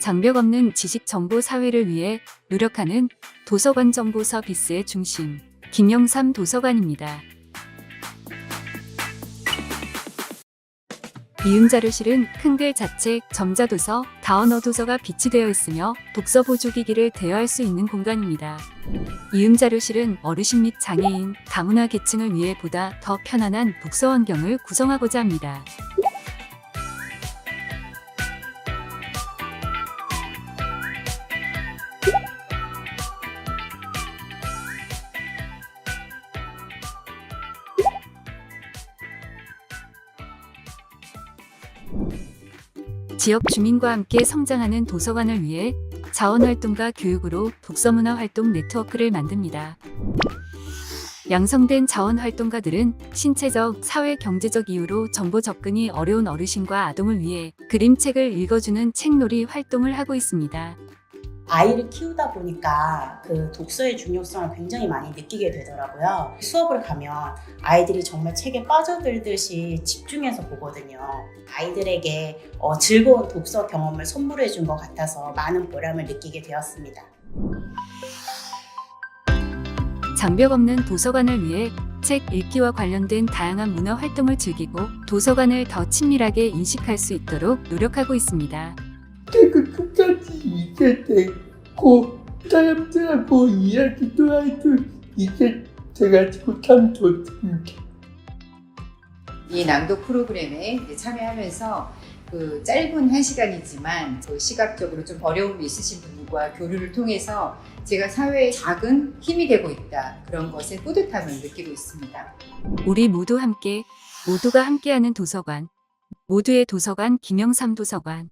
장벽 없는 지식 정보 사회를 위해 노력하는 도서관 정보 서비스의 중심, 김영삼 도서관입니다. 이음자료실은 큰글 자책, 점자도서, 다언어 도서가 비치되어 있으며 독서 보조기기를 대여할 수 있는 공간입니다. 이음자료실은 어르신 및 장애인, 다문화 계층을 위해 보다 더 편안한 독서 환경을 구성하고자 합니다. 지역 주민과 함께 성장하는 도서관을 위해 자원활동과 교육으로 독서문화 활동 네트워크를 만듭니다. 양성된 자원활동가들은 신체적, 사회 경제적 이유로 정보 접근이 어려운 어르신과 아동을 위해 그림책을 읽어주는 책놀이 활동을 하고 있습니다. 아이를 키우다 보니까 그 독서의 중요성을 굉장히 많이 느끼게 되더라고요. 수업을 가면 아이들이 정말 책에 빠져들듯이 집중해서 보거든요. 아이들에게 어, 즐거운 독서 경험을 선물해 준 것 같아서 많은 보람을 느끼게 되었습니다. 장벽 없는 도서관을 위해 책 읽기와 관련된 다양한 문화 활동을 즐기고 도서관을 더 친밀하게 인식할 수 있도록 노력하고 있습니다. 되 고 사람들하고 이야기도 할수 있게 돼가지고 참 좋습니다. 이 낭독 프로그램에 참여하면서 그 짧은 한 시간이지만 그 시각적으로 좀 어려움이 있으신 분들과 교류를 통해서 제가 사회에 작은 힘이 되고 있다 그런 것에 뿌듯함을 느끼고 있습니다. 우리 모두 함께, 모두가 함께하는 도서관. 모두의 도서관 김영삼 도서관.